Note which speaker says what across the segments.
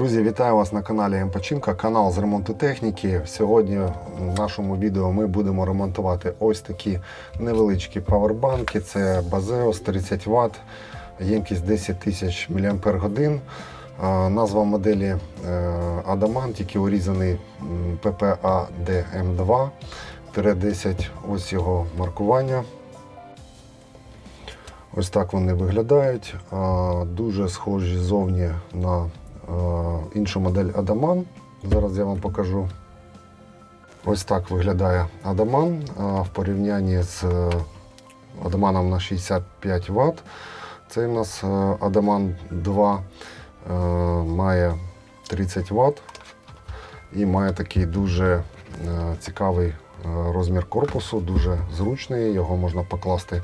Speaker 1: Друзі, вітаю вас на каналі МПчинка, канал з ремонту техніки. Сьогодні в нашому відео ми будемо ремонтувати ось такі невеличкі павербанки. Це Bazeos 30 Вт, ємкість 10 тисяч мАч. Назва моделі е, Adamant, який урізаний м, PPA-DM2 10 Ось його маркування. Ось так вони виглядають. Дуже схожі зовні на іншу модель Адаман. Зараз я вам покажу. Ось так виглядає Адаман в порівнянні з е, Адаманом на 65 Вт. Цей у нас е, Адаман 2 е, має 30 Вт і має такий дуже е, цікавий е, розмір корпусу, дуже зручний. Його можна покласти е,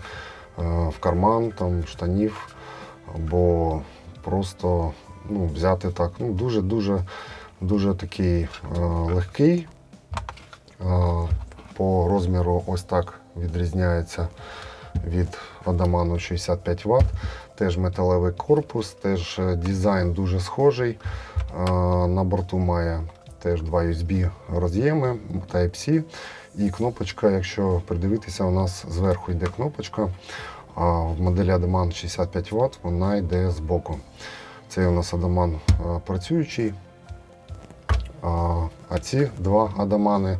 Speaker 1: в карман там, штанів або просто ну, взяти так. Ну, дуже дуже дуже такий е, легкий. Е, по розміру ось так відрізняється від Адаману 65 Вт. Теж металевий корпус, теж е, дизайн дуже схожий. Е, На борту має теж два USB роз'єми Type-C. І кнопочка, якщо придивитися, у нас зверху йде кнопочка. А в моделі Адаман 65 Вт вона йде збоку. Це у нас Адаман е, працюючий. А ці два Адамани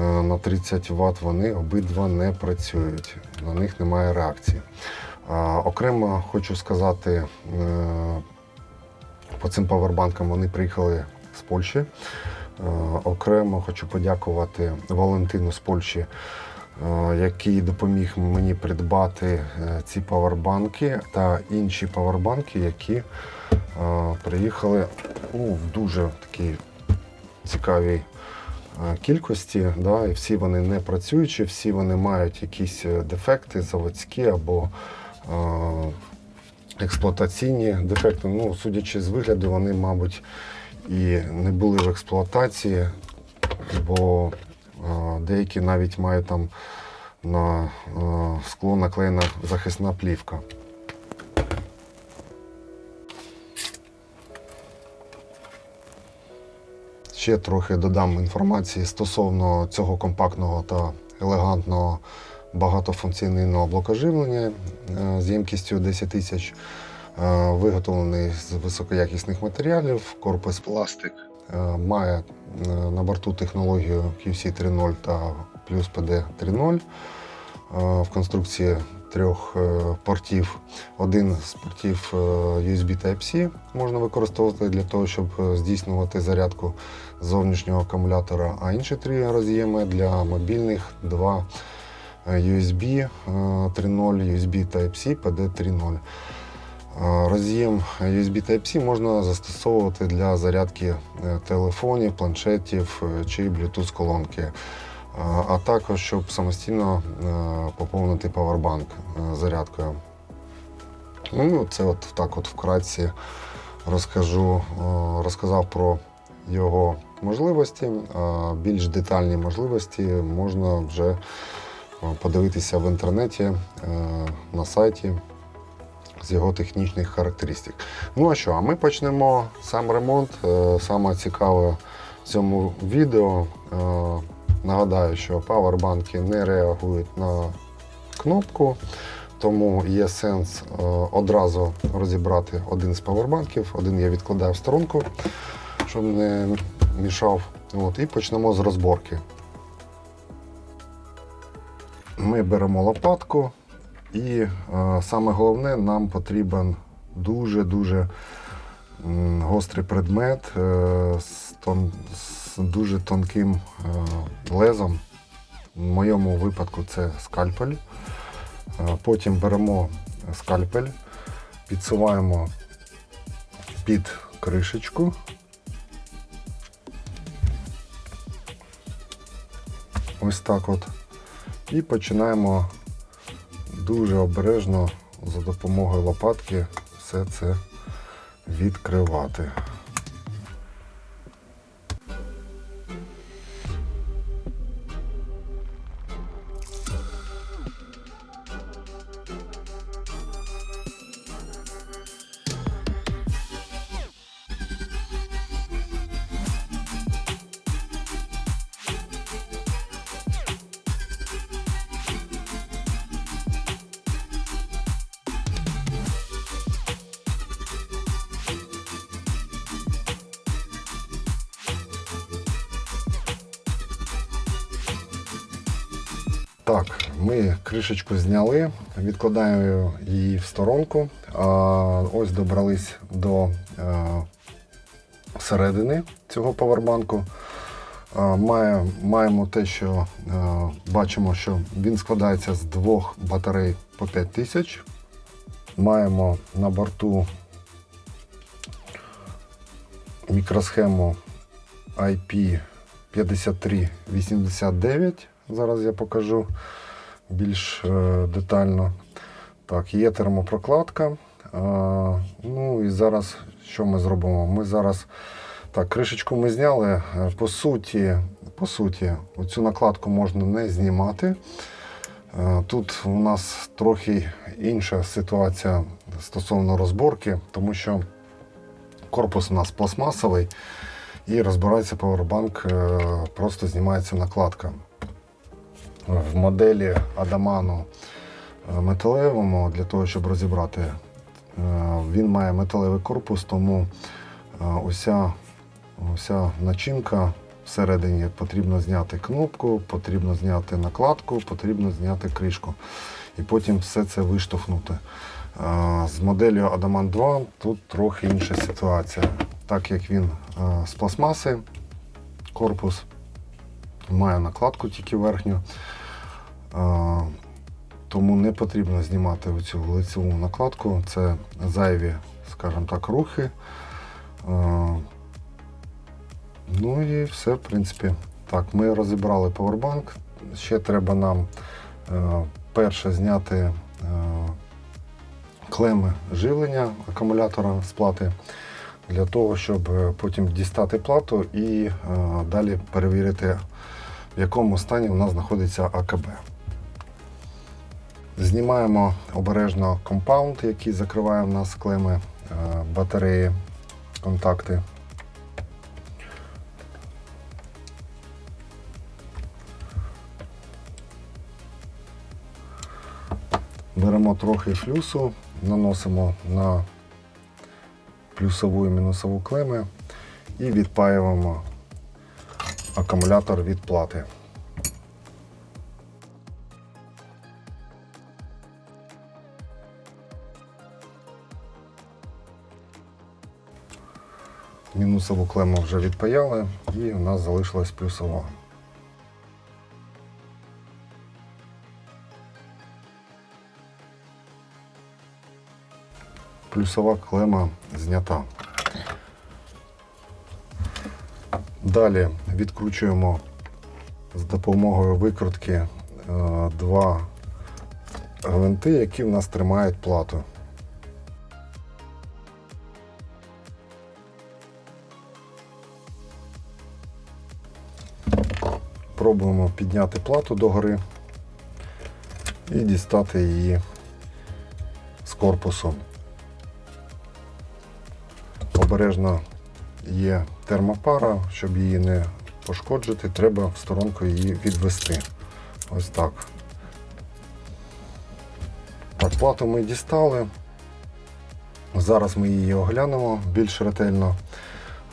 Speaker 1: е, на 30 Вт вони обидва не працюють, на них немає реакції. Окремо хочу сказати, е, по цим павербанкам вони приїхали з Польщі. Окремо хочу подякувати Валентину з Польщі, який допоміг мені придбати е, ці павербанки та інші павербанки, які е, приїхали ну, в дуже такій цікавій е, кількості. Да, і всі вони не працюючі, всі вони мають якісь е, дефекти заводські або е, експлуатаційні дефекти. Ну, судячи з вигляду, вони, мабуть, і не були в експлуатації, бо е, деякі навіть мають там на е, скло наклеєна захисна плівка. Ще трохи додам інформації стосовно цього компактного та елегантного багатофункційного блока живлення е, з ємкістю 10 тисяч, е, виготовлений з високоякісних матеріалів, корпус пластик, має е, на борту технологію QC 3.0 та плюс PD 3.0 е, в конструкції трьох е, портів. Один з портів е, USB Type-C можна використовувати для того, щоб е, здійснювати зарядку зовнішнього акумулятора, а інші три роз'єми для мобільних, два е, USB е, 3.0, USB Type-C, PD 3.0. Роз'єм USB Type-C можна застосовувати для зарядки е, телефонів, планшетів е, чи Bluetooth колонки. А- також, щоб самостійно е, поповнити е, зарядкою. Ну, це от так от вкратці розкажу, розказав про його можливості. Більш детальні можливості можна вже подивитися в інтернеті на сайті з його технічних характеристик. Ну а що, а ми почнемо сам ремонт. Е, Саме цікаве в цьому відео. е, Нагадаю, що павербанки не реагують на кнопку, тому є сенс е, одразу розібрати один з павербанків. Один я відкладаю в сторонку, щоб не мішав. От, і почнемо з розборки. Ми беремо лопатку, і е, саме головне, нам потрібен дуже-дуже гострий предмет е, з, тон, з дуже тонким е, лезом. В моєму випадку це скальпель. Потім беремо скальпель, підсуваємо під кришечку. Ось так от. І починаємо дуже обережно за допомогою лопатки все це відкривати. Так, ми кришечку зняли, відкладаємо її в сторонку. А, ось добрались до е, середини цього павербанку. Маємо те, що е, бачимо, що він складається з двох батарей по 5000. Маємо на борту мікросхему IP5389. Зараз я покажу більш е, детально. Так, є термопрокладка. А, ну і зараз що ми зробимо? Ми зараз так, кришечку ми зняли. Е, По суті, по суті, цю накладку можна не знімати. Е, Тут у нас трохи інша ситуація стосовно розборки, тому що корпус у нас пластмасовий і розбирається павербанк, е, просто знімається накладка. В моделі Адаману е, металевому для того, щоб розібрати, е, він має металевий корпус, тому е, уся, уся начинка всередині потрібно зняти кнопку, потрібно зняти накладку, потрібно зняти кришку. І потім все це виштовхнути. З моделлю Adamant 2 тут трохи інша ситуація. Так як він з пластмаси, корпус має накладку тільки верхню, тому не потрібно знімати оцю лицеву накладку. Це зайві, скажімо так, рухи. Ну і все, в принципі. Так, ми розібрали повербанк. Ще треба нам е, перше зняти е, клеми живлення акумулятора з плати для того, щоб е, потім дістати плату і далі перевірити, в якому стані у нас знаходиться АКБ. Знімаємо обережно компаунд, який закриває в нас клеми е, батареї, контакти. Беремо трохи флюсу, наносимо на плюсову і мінусову клеми і відпаюємо акумулятор від плати. Мінусову клему вже відпаяли і у нас залишилась плюсова. плюсова клема знята. Далі відкручуємо з допомогою викрутки е, два гвинти, які в нас тримають плату. Пробуємо підняти плату догори і дістати її з корпусу обережно є термопара, щоб її не пошкоджити, треба в сторонку її відвести. Ось так. Так, плату ми дістали. Зараз ми її оглянемо більш ретельно.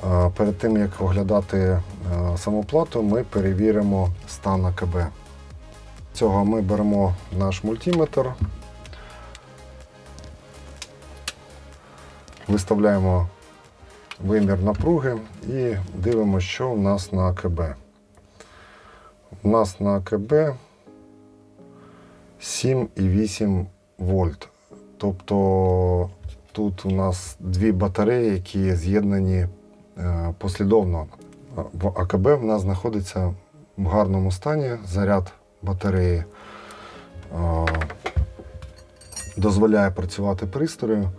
Speaker 1: Е, Перед тим як оглядати е, саму плату, ми перевіримо стан АКБ. Для Цього ми беремо наш мультиметр, виставляємо вимір напруги і дивимося, що у нас на АКБ. У нас на АКБ 7,8 вольт. Тобто тут у нас дві батареї, які з'єднані е, послідовно. В АКБ в нас знаходиться в гарному стані заряд батареї. е, Дозволяє працювати пристрою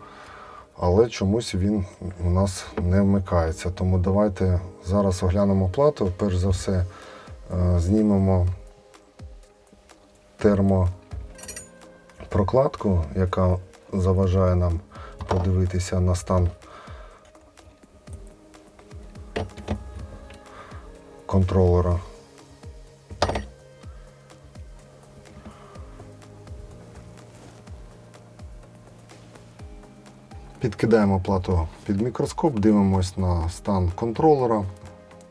Speaker 1: але чомусь він у нас не вмикається. Тому давайте зараз оглянемо плату. Перш за все е, знімемо термопрокладку, яка заважає нам подивитися на стан контролера. Підкидаємо плату під мікроскоп, дивимось на стан контролера,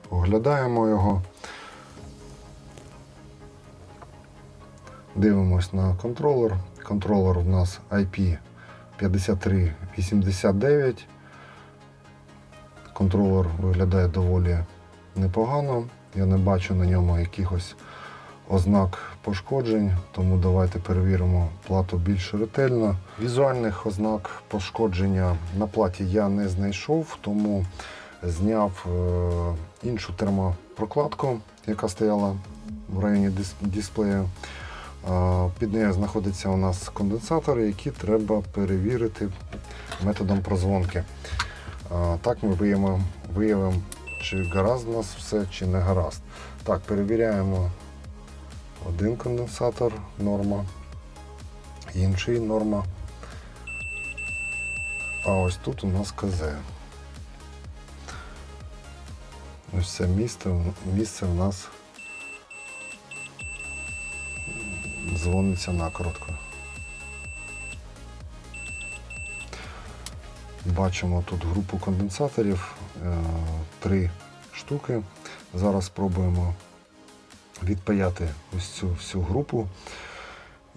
Speaker 1: оглядаємо його. Дивимось на контролер. Контролер у нас IP 5389. Контролер виглядає доволі непогано. Я не бачу на ньому якихось ознак пошкоджень, тому давайте перевіримо плату більш ретельно. Візуальних ознак пошкодження на платі я не знайшов, тому зняв е, іншу термопрокладку, яка стояла в районі дис- дисплею. Під нею знаходяться у нас конденсатори, які треба перевірити методом прозвонки. Так ми виявимо, виявимо, чи гаразд у нас все, чи не гаразд. Так, перевіряємо один конденсатор, норма, інший норма. А ось тут у нас КЗ. Ось це місце, місце в нас дзвониться накоротко. Бачимо тут групу конденсаторів, е, три штуки. Зараз спробуємо відпаяти ось цю всю групу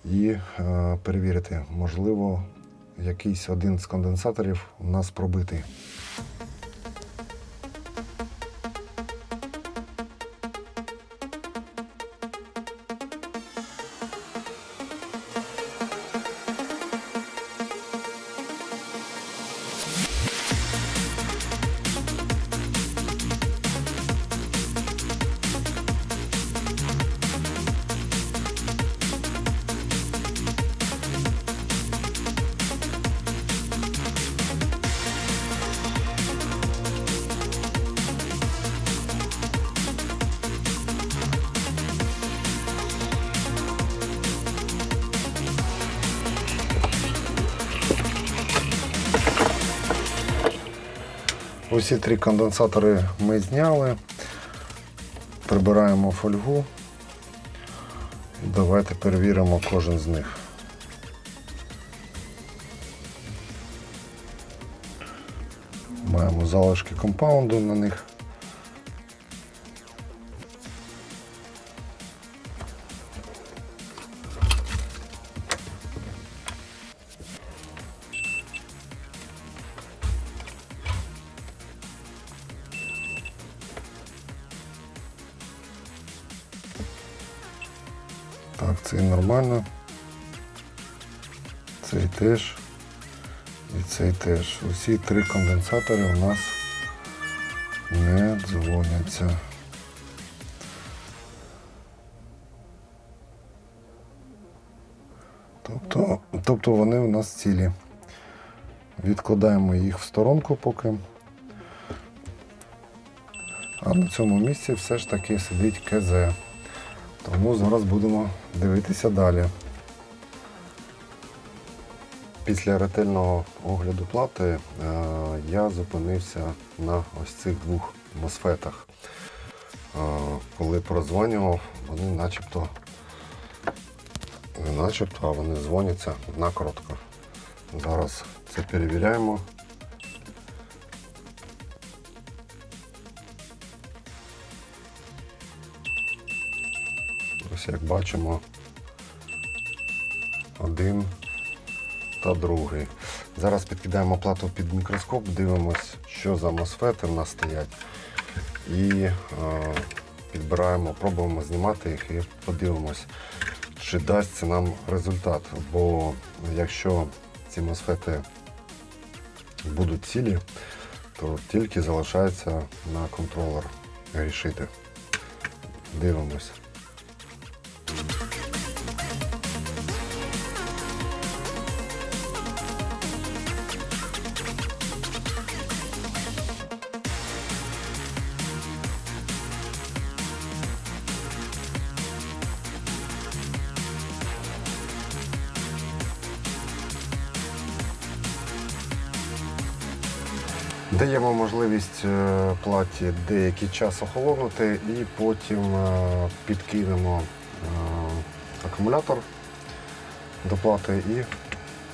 Speaker 1: і е, перевірити, можливо, якийсь один з конденсаторів у нас пробитий. Усі три конденсатори ми зняли. Прибираємо фольгу. Давайте перевіримо кожен з них. Маємо залишки компаунду на них. Теж. І цей теж. Усі три конденсатори у нас не дзвоняться. Тобто, тобто вони у нас цілі. Відкладаємо їх в сторонку поки. А на цьому місці все ж таки сидить КЗ. Тому зараз будемо дивитися далі. Після ретельного огляду плати е, я зупинився на ось цих двох мосфетах. Е, коли прозванював, вони начебто не начебто, а вони дзвоняться накоротко. Зараз це перевіряємо. Ось як бачимо, один та другий. Зараз підкидаємо плату під мікроскоп, дивимось, що за мосфети в нас стоять. І е, підбираємо, пробуємо знімати їх і подивимось, чи дасть нам результат. Бо якщо ці мосфети будуть цілі, то тільки залишається на контролер рішити. Дивимось. Даємо можливість е, платі деякий час охолонути і потім е, підкинемо е, акумулятор до плати і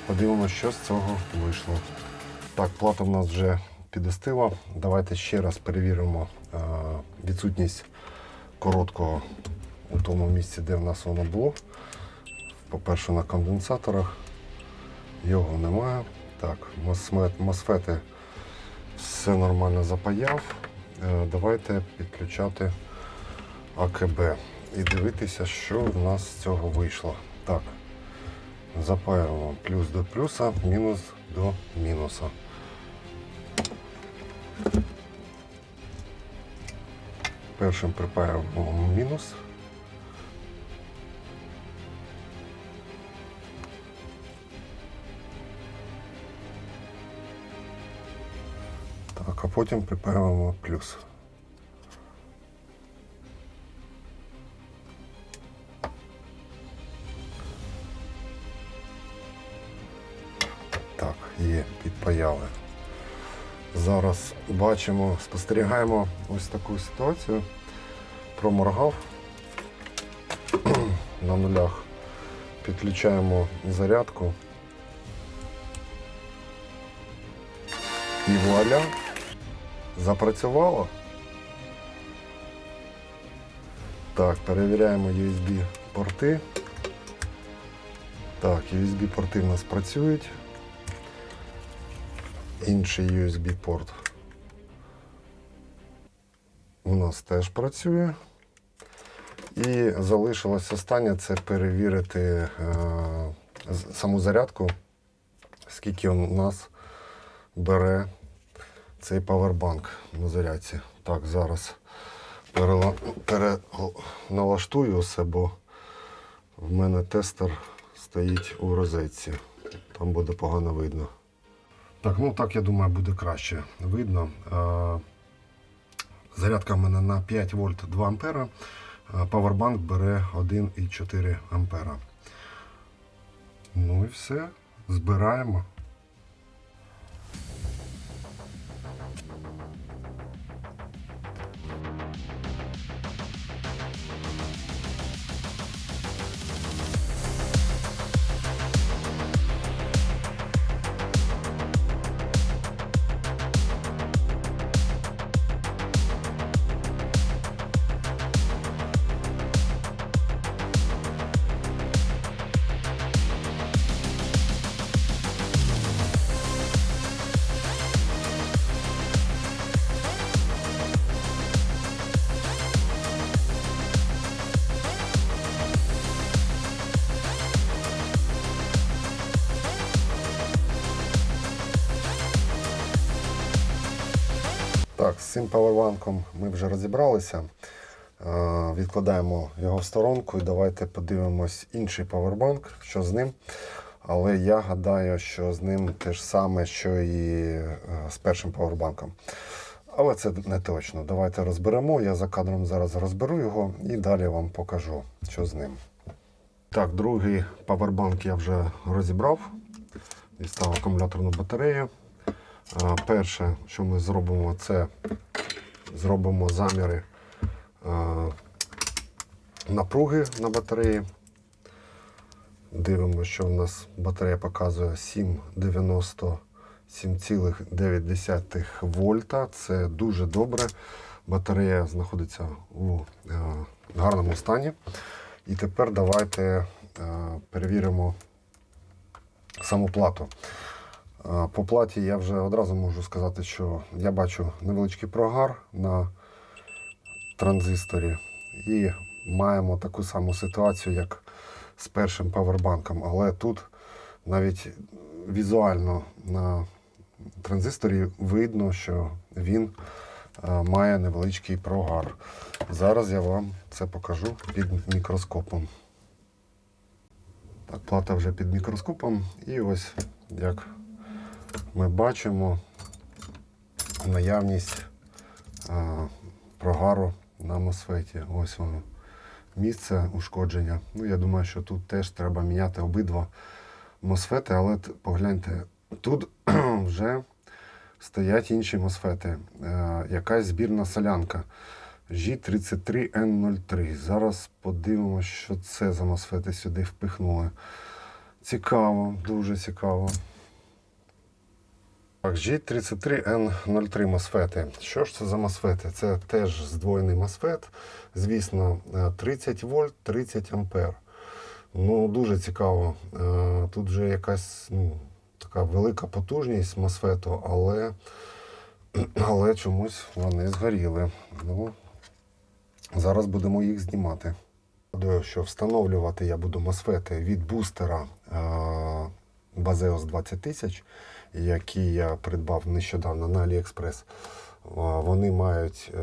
Speaker 1: подивимося, що з цього вийшло. Так, плата в нас вже підостила. Давайте ще раз перевіримо відсутність короткого у тому місці, де в нас воно було. По-перше, на конденсаторах його немає. Так, мосфети все нормально запаяв. Е, Давайте підключати АКБ і дивитися, що в нас з цього вийшло. Так, запаюємо плюс до плюса, мінус до мінуса. Першим припаюємо мінус. А потім припаюємо плюс. Так, є, підпаяли. Зараз бачимо, спостерігаємо ось таку ситуацію. Проморгав на нулях. Підключаємо зарядку. І вуаля, запрацювало. Так, перевіряємо USB порти. Так, USB порти в нас працюють. Інший USB порт у нас теж працює. І залишилось останнє це перевірити е, саму зарядку, скільки у нас бере цей павербанк на зарядці. Так, зараз переналаштую все, бо в мене тестер стоїть у розетці. Там буде погано видно. Так, ну так я думаю, буде краще видно. Е, Зарядка в мене на 5 вольт 2 ампера. Павербанк бере 1,4 ампера. Ну і все. Збираємо. Цим павербанком ми вже розібралися. Е, Відкладаємо його в сторонку і давайте подивимось інший павербанк, що з ним. Але я гадаю, що з ним те ж саме, що і е, з першим павербанком. Але це не точно. Давайте розберемо. Я за кадром зараз розберу його і далі вам покажу, що з ним. Так, другий павербанк я вже розібрав. Дістав акумуляторну батарею. А, Перше, що ми зробимо, це зробимо заміри напруги на батареї. Дивимося, що в нас батарея показує 7,97,9 вольта. Це дуже добре. Батарея знаходиться у е, гарному стані. І тепер давайте е, перевіримо саму плату. По платі я вже одразу можу сказати, що я бачу невеличкий прогар на транзисторі і маємо таку саму ситуацію, як з першим павербанком. Але тут навіть візуально на транзисторі видно, що він має невеличкий прогар. Зараз я вам це покажу під мікроскопом. Так, плата вже під мікроскопом. І ось як ми бачимо наявність прогару на мосфеті. Ось воно місце ушкодження. Ну, я думаю, що тут теж треба міняти обидва мосфети, але погляньте, тут вже стоять інші мосфети. Е, якась збірна солянка. G33N03. Зараз подивимося, що це за мосфети сюди впихнули. Цікаво, дуже цікаво. Так, G33N03 мосфети. Що ж це за мосфети? Це теж здвоєний мосфет. Звісно, е, 30 вольт, 30 ампер. Ну, дуже цікаво. Е, Тут вже якась ну, така велика потужність мосфету, але, але чомусь вони згоріли. Ну, зараз будемо їх знімати. Що встановлювати я буду мосфети від бустера е, Bazeos 20 тисяч, які я придбав нещодавно на. Е, Вони мають е,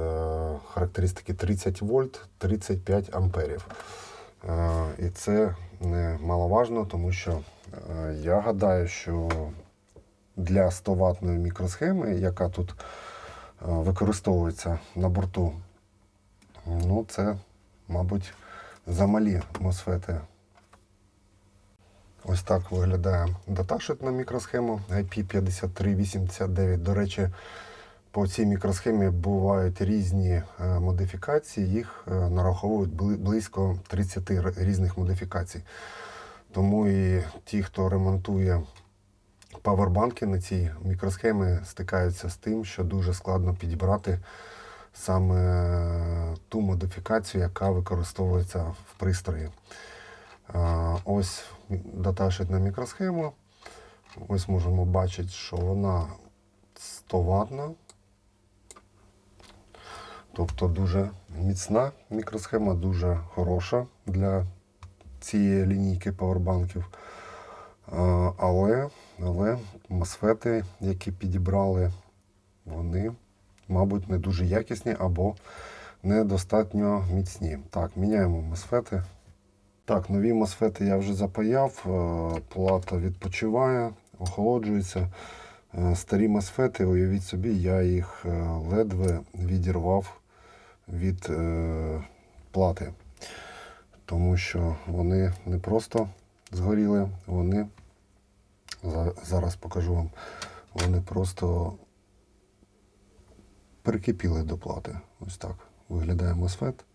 Speaker 1: характеристики 30 вольт, 35 амперів. Е, І це маловажно, тому що е, я гадаю, що для 100 ваттної мікросхеми, яка тут використовується на борту, ну це, мабуть, замалі мосфети. Ось так виглядає даташит на мікросхему IP5389. До речі, по цій мікросхемі бувають різні е, модифікації, їх е, нараховують близько 30 різних модифікацій. Тому і ті, хто ремонтує павербанки на цій мікросхемі, стикаються з тим, що дуже складно підібрати саме ту модифікацію, яка використовується в пристрої. Ось даташит на мікросхему. Ось можемо бачити, що вона 100 ватна. Тобто дуже міцна мікросхема, дуже хороша для цієї лінійки павербанків. Але, але мосфети, які підібрали, вони, мабуть, не дуже якісні або недостатньо міцні. Так, міняємо мосфети. Так, нові мосфети я вже запаяв, е, плата відпочиває, охолоджується. Е, Старі мосфети, уявіть собі, я їх е, ледве відірвав від плати, тому що вони не просто згоріли, вони зараз покажу вам, вони просто прикипіли до плати. Ось так виглядає мосфет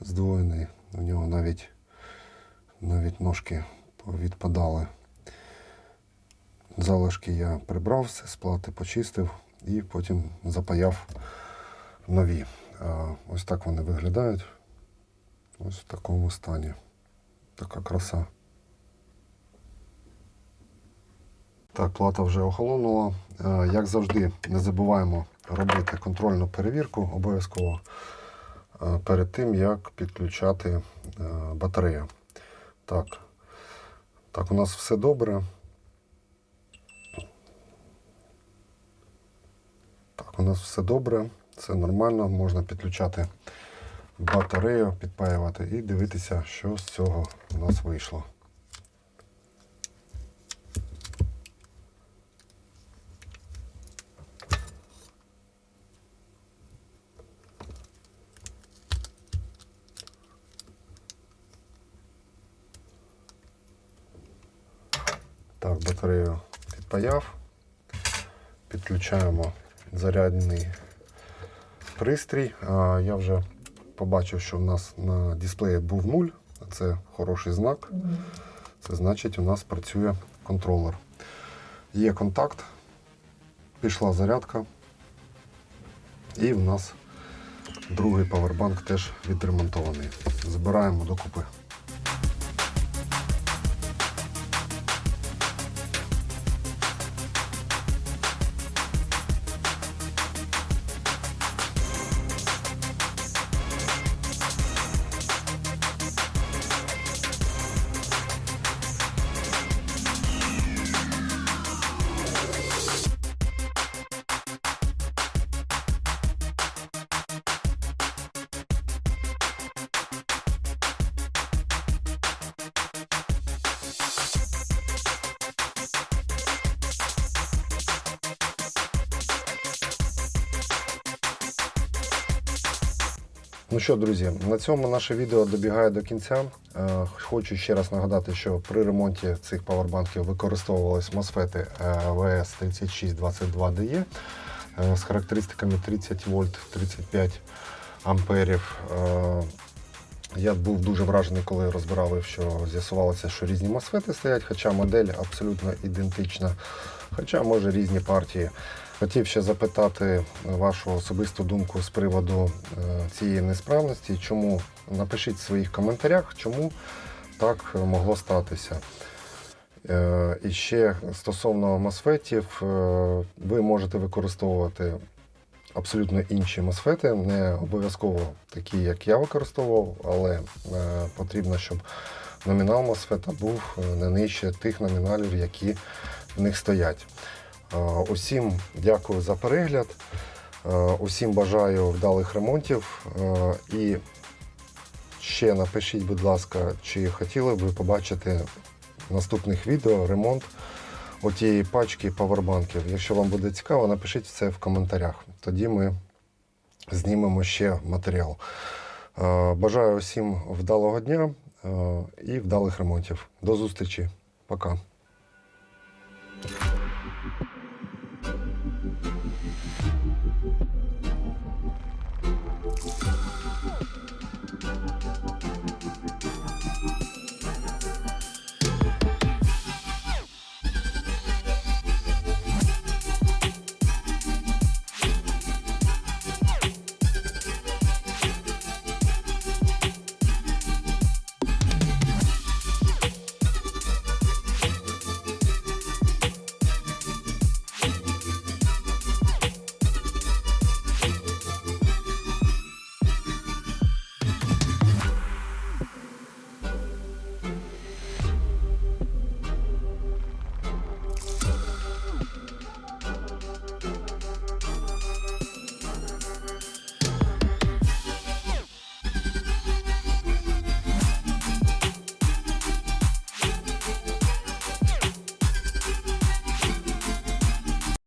Speaker 1: здвоєний. У нього навіть навіть ножки відпадали. Залишки я прибрав все з плати, почистив і потім запаяв нові. А, Ось так вони виглядають. Ось в такому стані. Така краса. Так, плата вже охолонула. Як завжди, не забуваємо робити контрольну перевірку обов'язково перед тим, як підключати е, батарею. Так. Так, у нас все добре. Так, у нас все добре, все нормально, можна підключати батарею, підпаювати і дивитися, що з цього у нас вийшло. Так, батарею підпаяв. Підключаємо зарядний пристрій. Я вже побачив, що в нас на дисплеї був нуль. Це хороший знак. Це значить, у нас працює контролер. Є контакт, пішла зарядка. І в нас другий павербанк теж відремонтований. Збираємо докупи. Ну що, друзі, на цьому наше відео добігає до кінця. Е, Хочу ще раз нагадати, що при ремонті цих павербанків використовувалися мосфети VS3622DE е, з характеристиками 30 вольт 35 амперів. Е, Я був дуже вражений, коли розбирали, що з'ясувалося, що різні мосфети стоять, хоча модель абсолютно ідентична, хоча може різні партії. Хотів ще запитати вашу особисту думку з приводу е, цієї несправності. Чому напишіть в своїх коментарях, чому так могло статися. Е, І ще стосовно мосфетів, е, ви можете використовувати абсолютно інші мосфети, не обов'язково такі, як я використовував, але потрібно, щоб номінал мосфета був не нижче тих номіналів, які в них стоять. Е, Усім дякую за перегляд. Е, Усім бажаю вдалих ремонтів. Е, І ще напишіть, будь ласка, чи хотіли б ви побачити наступних відео ремонт отієї пачки павербанків. Якщо вам буде цікаво, напишіть це в коментарях. Тоді ми знімемо ще матеріал. Бажаю усім вдалого дня і вдалих ремонтів. До зустрічі. Пока.